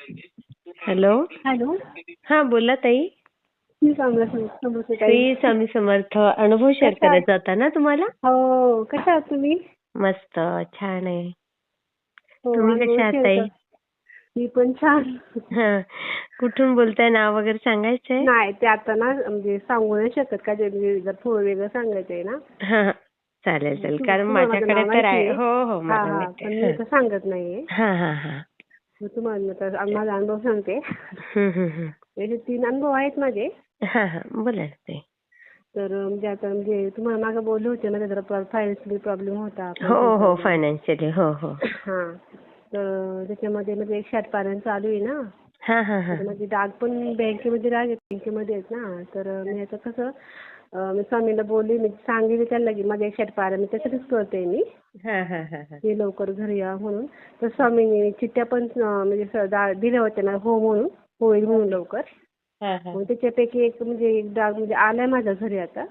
Hello? Hello? हा बोला ताई. श्री स्वामी समर्थ अनुभव शेअर? करायचा होता ना तुम्हाला? हो कशा आहात तुम्ही? मस्त छान आहे. हो, तुम्ही कशा आहात ताई? मी पण छान. कुठून बोलताय? नाव वगैरे सांगायचंय? नाही ते आता ना म्हणजे सांगू नाही शकत का? जे जर थोडं वेगळं सांगायचंय ना. चालेल चालेल. कारण माझ्याकडे तर आहे. हो हो सांगत नाहीये. हा हा हा. तुम्हाला तर माझा अनुभव सांगते. म्हणजे तीन अनुभव आहेत माझे. तर म्हणजे आता म्हणजे तुम्हाला मागे बोलले होते ना जरा फायनान्शियल प्रॉब्लेम होता. हो हो हो हो. हा. तर त्याच्यामध्ये म्हणजे एकशे आठ पर्यंत चालू आहे ना. हा हा हा. माझे डाग पण बँकेमध्ये राहिले बँकेमध्ये आहेत ना. तर मी आता कसं मी स्वामीला बोलली मी सांगितलं त्यांना की माझ्या एकशे आठ पारा मी त्यासाठीच करते मी. हा हा हा हा. लवकर घरी या म्हणून. तर स्वामीने चिठ्ठ्या पण अं, म्हणजे स- दा- दिल्या होत्या ना हो म्हणून होईल म्हणून लवकर. हा हा. मग त्याच्यापैकी एक म्हणजे एक डाग म्हणजे आलाय माझ्या घरी आता.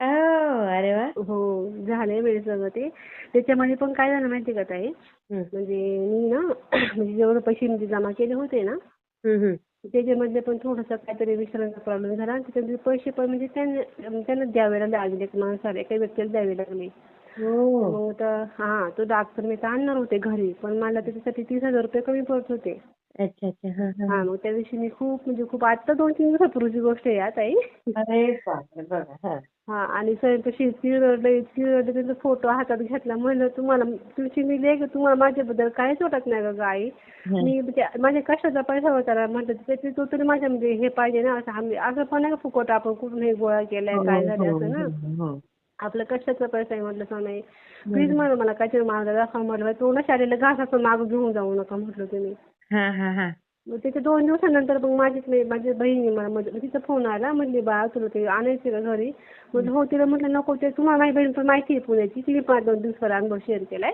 ओ, अरे वा. हो झालंय वेळ सगळं ते. त्याच्यामध्ये पण काय झालं माहिती का ताई? हम्म, म्हणजे मी ना म्हणजे जेवढे पैसे म्हणजे जमा केले होते ना हम्म, हम्म. त्याच्यामधले पण थोडासा काहीतरी विसरण्याचा प्रॉब्लेम झाला. आणि त्याच्यामध्ये पैसे पण म्हणजे त्यांना त्यांना द्यावे लागले एक माणसाला एका व्यक्तीला द्यावे लागले. हो. मग तर हा तो डॉक्टर मी तर आणणार होते घरी. पण मला त्याच्यासाठी तीस हजार रुपये कमी पडत होते. अच्छा अच्छा. हा हा. हा मग त्या दिवशी मी खूप म्हणजे खूप आता दोन तीन दिवसापूर्वीची गोष्ट आहे हा ताई. अरे बापरे बघा हा. हा आणि सर तशी चिरडले चिरडले त्यांचा फोटो हातात घेतला म्हणलं तुम्हाला तुमची मी लेख तुम्हाला माझ्याबद्दल काहीच वाटत नाही गाई हा. मी म्हणजे माझ्या कशाचा पैसा होता ना म्हटलं त्याचे तो तरी माझ्या म्हणजे हे पाहिजे ना असं आम्ही असं पण नाही का फुकट आपण कुठून हे गोळा केलाय काय झालं असं ना? हो, हो. आपलं कशाचा पैसा आहे म्हटलं स्वामी प्लीज म्हणलं मला काहीतरी मार्ग दाखवा म्हटलं तो ना शाळेला घास असं मागं घेऊन जाऊ नका म्हटलं तुम्ही. हा हा हा मग त्याच्या दोन दिवसानंतर मग माझी नाही माझी बहिणी मला म्हणजे तिचा फोन आला म्हणली बा तुला ते आणायचं का घरी? म्हटलं हो तिला म्हटलं नको ते तुम्हाला माझी बहीण पण माहिती आहे पुण्याची. तिने पाच दोन दिवसाला अनुभव शेअर केलाय.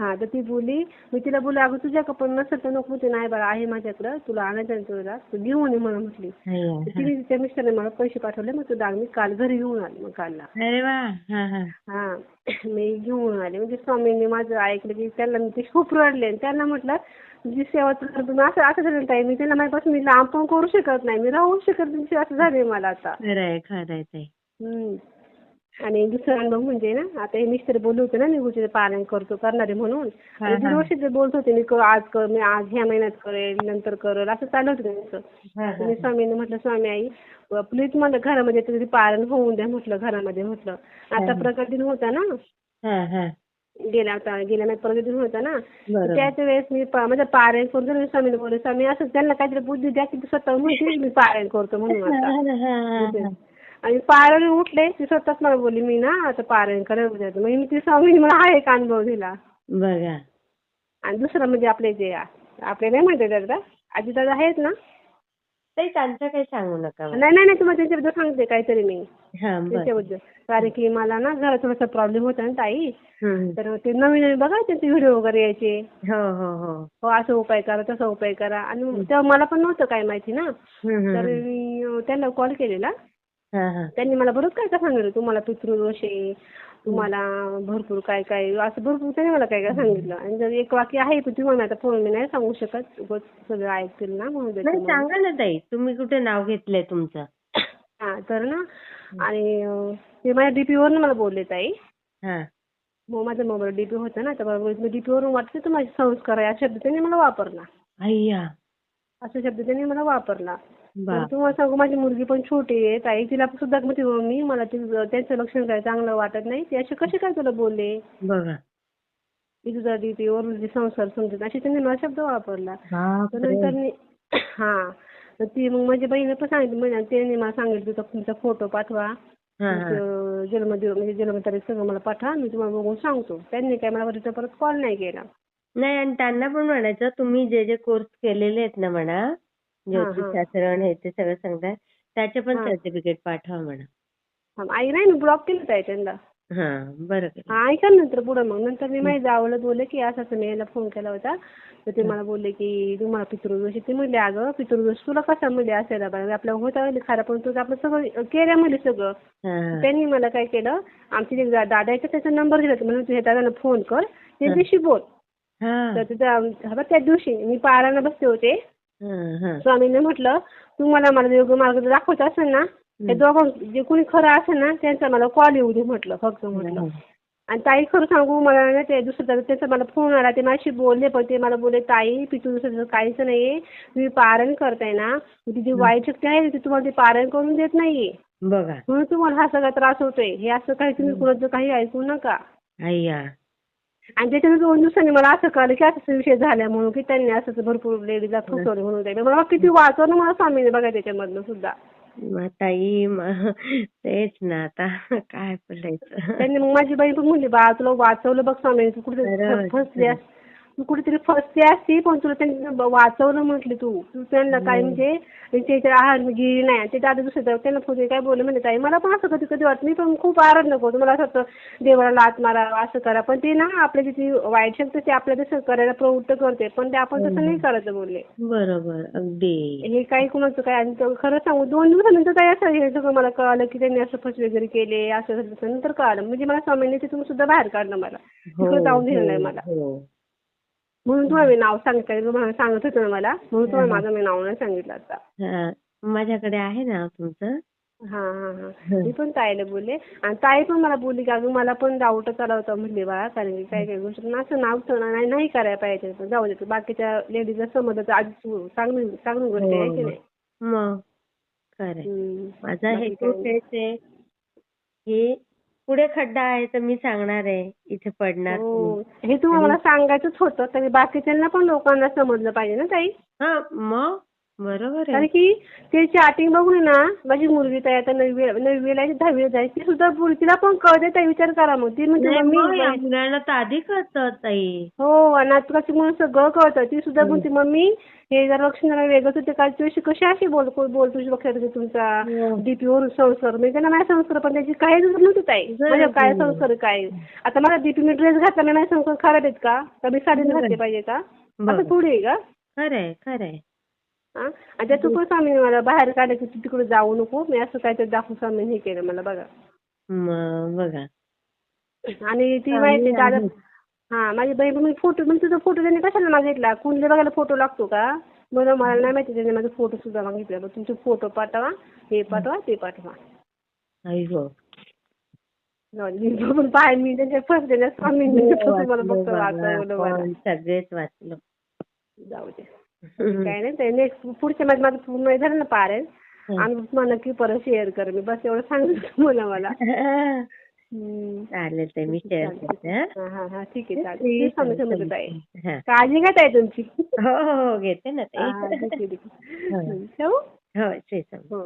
हा हा हा तर ती बोलली मी तिला बोलली अगं तुझ्याकडं पण नसेल तर नको ते नाही बरं आहे माझ्याकडं तुला आणायचं आहे तुला तू घेऊन ये मला म्हटली. अय्या, तर तिने तिच्या मिस्टरने मला पैसे पाठवले मग तो डाग मी काल घरी घेऊन आले मग कालला. अरे वा हा हा. हा मी घेऊन आले. म्हणजे स्वामींनी माझं ऐकलं की त्यांना मी ते खूप रडले आणि त्यांना म्हटलं तुमची सेवा तर तुम्ही असं असं झालं ताई मी त्यांना माझ्यापासून मी लांब पण करू शकत नाही मी राहू शकत नाही असं झाले मला आता. खरंय खरंय ताई हम्म. आणि दुसरा अनुभव म्हणजे ना आता हे मिस्टर बोलले होते ना मी गुरुचे पारायण करतो करणारे म्हणून. आणि. दीड वर्ष ते बोलत होते मी आज कर मी आज ह्या महिन्यात करेल नंतर करेल असं चालू होतं त्यांचं. तर मी स्वामींना म्हटलं स्वामी आई प्लीज मला घरामध्ये तरी पारायण होऊन द्या म्हटलं घरामध्ये म्हटलं. आता दिन होता ना. हा हा. गेल्या प्रगट दिन होता ना. बरोबर. त्याच वेळेस मी पा- माझं पारायण करून मी स्वामीला बोलले स्वामी असं त्यांना काहीतरी बुद्धी द्या की स्वतः मी पारायण करतो म्हणून आता. हा. आणि पारायण उठले ती स्वतःच मला बोलली मी ना आता पारायण करायला मग मी ती स्वामीने मला हा एक अनुभव दिला. बघा. आणि दुसरा म्हणजे आपले जे आपले नाही म्हणते दादा आजी दादा आहेत ना? ताई त्यांचं काही सांगू नका. नाही नाही नाही तुम्हाला त्यांच्याबद्दल सांगते काहीतरी मी. हा बरं. त्यांच्याबद्दल. कारण की मला ना घरात थोडासा प्रॉब्लेम होता ना ताई. हम्म. तर ते नवीन नवीन बघा त्यांचे व्हिडिओ वगैरे यायचे. हो हो हो. हो असं उपाय करा तसा उपाय करा. आणि तेव्हा मला पण नव्हतं काय माहिती ना. हम्म, हम्म, तर हम्म. मी अं, त्यांना कॉल केलेला. त्यांनी मला बरंच काय काय सांगितलं. तुम्हाला पितृदोष आहे तुम्हाला भरपूर काय काय असं भरपूर त्यांनी मला काय काय सांगितलं. आणि जर एक वाक्य आहे पण तुम्हाला आता फोन मी नाही सांगू शकत. सगळं ऐकतील ना म्हणून. सांगा ना ताई. तुम्ही कुठे नाव घेतलंय तुमचं? हा तर ना आणि ते माझ्या डीपी वरून मला बोलले ताई. मग माझा मोबाईल डीपी होता ना तर मी डीपी वरून वाटते तर माझे संस्कार असा शब्द त्यांनी मला वापरला. अय्या. असा शब्द त्यांनी मला वापरला. तुम्हाला सांगू माझी मुलगी पण छोटी आहे ताई तिला सुद्धा म्हणते मी मला ते त्यांचं लक्षण काय चांगलं वाटत नाही. ते असे कसे काय तुला बोलले? तुझा डीपी वरून संसार समजत. असे त्यांनी मला शब्द वापरला. नंतर मी हा. ती मग माझ्या बहिणीने पण सांगितलं त्यांनी मला सांगितलं तुमचा तुमचा फोटो पाठवा. हा हा. जन्मदिव म्हणजे जन्मतारीख सगळं मला पाठवा मी तुम्हाला बघून सांगतो. त्यांनी काय मला परत कॉल नाही केला. नाही आणि त्यांना पण म्हणायचं तुम्ही जे जे कोर्स केलेले आहेत ना म्हणा ज्योतिषशास्त्र हे. ते सगळं सांगताय त्याचे पण. सर्टिफिकेट पाठवा म्हणा. आई नाही मी ब्लॉक केलं ताई त्यांना? हा बरं केलं. हा, ऐका ना नंतर पुढं मग. नंतर मी माझ्या जावला बोलले की असं असं मी याला फोन केला होता. तर ते मला बोलले की तुम्हाला पितृदोष आहे. ते म्हणले अगं पितृदोष तुला कसा म्हणले असायला पाहिजे आपल्या होता खरा पण तुझं आपलं सगळं केल्या म्हणले सगळं. हा. त्यांनी मला काय केलं आमचे जे दादा आहे का त्याचा नंबर दिला म्हणून तुझ्या दादाला फोन कर त्यांच्याशी बोल. तर तिथं त्या दिवशी मी पारायणला बसले होते. स्वामींनी म्हटलं तुम्हाला मला योग्य मार्ग दाखवायचा असेल ना ते दोघं जे कोणी खरं असेल ना त्यांचा मला कॉल येऊ दे म्हटलं फक्त म्हटलं. आणि ताई खरं सांगू मला ना ते दुसरं त्याचा मला फोन आला ते माझ्याशी बोलले पण ते मला बोलले ताई पितू दुसरं काहीच नाहीये. तुम्ही पारायण करताय ना ती जी वाईट शक्ती आहे ती तुम्हाला ते पारायण करून देत नाहीये. बघा. म्हणून तुम्हाला हा सगळा त्रास होतोय. हे असं काही तुम्ही कुणाचं काही ऐकू नका. अय्या आणि त्याच्यानंतर दोन दिवसांनी मला असं कळलं की असा विषय झाला म्हणून की त्यांनी असं भरपूर लेडीजला फसवलं म्हणून ते. मला किती वाचवलं मला स्वामीने बघा त्याच्यामधनं सुद्धा. ताई तेच ना आता काय बोलायचं? त्यांनी मग माझी बहीण पण म्हणली बा तुला वाचवलं बघ स्वामी तू कुठे फसली तू कुठेतरी फसली असती पण तुला त्यांनी वाचवलं म्हटली तू. तू त्यांना काय म्हणजे त्याच्या आहार गेली नाही. आणि ते दादा दुसरं त्यांना फोन काय बोलले म्हणजे ताई मला पण असं कधी कधी वाटत मी पण खूप आराम नको मला असं वाटतं देवाला लात मारा असं करा. पण ते ना आपल्या जिथे वाईट शक्ती ते आपल्या तसं करायला प्रवृत्त करते पण ते आपण तसं नाही करायचं बोलले. बरोबर अगदी. हे काही कुणाचं काय आणि तो खरं सांगू दोन दिवसानंतर काय असं हे सगळं मला कळालं की त्यांनी असं फस वगैरे केले असं. नंतर कळालं. म्हणजे मला स्वामींनी तिथून सुद्धा बाहेर काढलं मला. तिकडे जाऊन दिलं नाही मला. हो. म्हणून तुम्हाला मी नाव सांगितलं मला सांगत होतं ना मला. म्हणून तुम्हाला माझं मी नाव नाही सांगितलं आता. हा. माझ्याकडे आहे ना तुमचं. हा हा हा. मी पण ताईला बोलले. आणि ताई पण मला बोलली की अगं मला पण डाऊटच आला होता म्हणले बाळा कारण की काही काही गोष्टी असं नाव ठेवणार नाही नाही करायला पाहिजे. जाऊ दे बाकीच्या लेडीजला समजत आधी चांगली चांगली गोष्ट आहे की नाही? मग खरंय. हम्म. माझा बाकी हेतू तेच आहे. की पुढे खड्डा आहे तर मी सांगणार आहे इथे पडणार हो. हे तुम्हाला मला सांगायचंच होतं तरी बाकीच्यांना पण लोकांना समजलं पाहिजे ना ताई? हा मग? बरोबर कारण आहे की ते चॅटिंग बघून आहे ना माझी मुलगी ताई आता नववी नववीला आहे, दहावीला जाईल ती सुद्धा बोल तिला पण कळते ताई विचार करा मग. ती म्हणजे नाही, मग मम्मी मुलांना तर आधी कळतं ताई. हो आणि नाटकाची म्हणून सगळं कळतं. ती सुद्धा बोलते मम्मी हे जर लक्षण वेगळंच होते काल तुझ्याशी कशी अशी बोल बोल तुझी लक्षात येते तुमचा हो. डीपी वरून संस्कार मी त्यांना माझ्या संस्कार पण त्याची काही जरूर नव्हती ताई. म्हणजे काय संस्कार काय? आता मला डीपी मी ड्रेस घातला नाही संस्कार खराब आहेत का? का मी साडीच घातली पाहिजे का? बरं. असं थोडी आहे का? खरंय खरंय हा? आणि त्यातून पण स्वामीने मला बाहेर काढलं की तू तिकडे जाऊ नको. मी असं काहीतरी दाखवून स्वामीने हे केलं मला बघा. बघा. आणि ती माहिती दादा. हा माझी बहीण मी फोटो म्हणजे तुझा फोटो त्यांनी कशाला मागितला कुंडली बघायला फोटो लागतो का? मला मला नाही माहिती त्यांनी माझा फोटो सुद्धा मागितला मग तुमचे फोटो पाठवा. हे पाठवा ते पाठवा. आई गो. मी पण पाय मी त्यांच्या फर्स्ट देण्यात स्वामींनी फोटो मला वाचलं सगळेच वाचलो. जाऊ दे. काय नाही ते नेक्स्ट पुढच्या माझं माझं पूर्ण झालं ना पारायण आणि मला नक्की परत शेअर कर. मी बस एवढं सांगितलं मला मला. हम्म. चालेल ते मी शेअर करते हा. हा हा हा. ठीक आहे चालेल. समजत आहे हा. काळजी घ्या ताई तुमची. हो हो हो घेते ना हा, ते ठीक आहे, ठीक आहे. हो. हं, ठेवू? हो श्री स्वामी. हो.